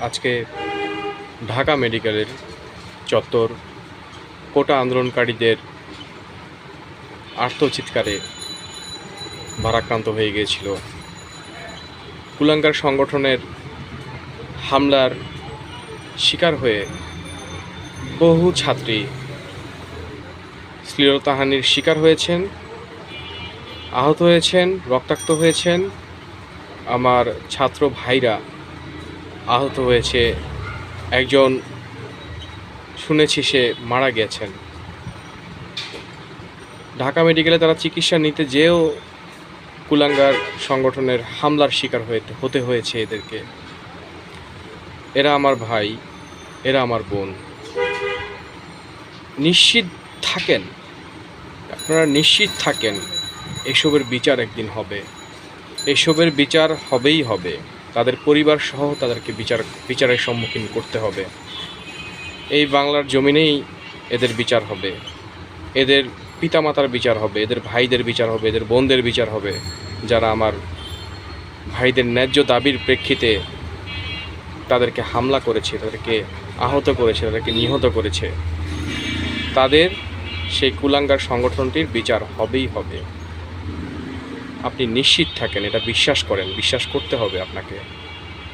আজকে ঢাকা মেডিকেলের চত্বর কোটা আন্দোলনকারীদের আর্তচিৎকারে ভারাক্রান্ত হয়ে গিয়েছিল। কুলাঙ্গার সংগঠনের হামলার শিকার হয়ে বহু ছাত্রী শ্লীলতাহানির শিকার হয়েছেন, আহত হয়েছেন, রক্তাক্ত হয়েছেন। আমার ছাত্র ভাইরা আহত হয়েছে একজন, শুনেছি সে মারা গেছেন। ঢাকা মেডিকেলে তারা চিকিৎসা নিতে যেও কুলাঙ্গার সংগঠনের হামলার শিকার হয়ে, হতে হয়েছে এদেরকে। এরা আমার ভাই, এরা আমার বোন। নিশ্চিত থাকেন, আপনারা নিশ্চিত থাকেন, এসবের বিচার একদিন হবে। এসবের বিচার হবেই হবে। তাদের পরিবার সহ তাদেরকে বিচার, বিচারের সম্মুখীন করতে হবে। এই বাংলার জমিনেই এদের বিচার হবে। এদের পিতামাতার বিচার হবে, এদের ভাইদের বিচার হবে, এদের বোনদের বিচার হবে। যারা আমার ভাইদের ন্যায্য দাবির প্রেক্ষিতে তাদেরকে হামলা করেছে, তাদেরকে আহত করেছে, তাদেরকে নিহত করেছে, তাদের সেই কুলাঙ্গার সংগঠনটির বিচার হবেই হবে। আপনি নিশ্চিত থাকেন এটা বিশ্বাস করেন বিশ্বাস করতে হবে আপনাকে।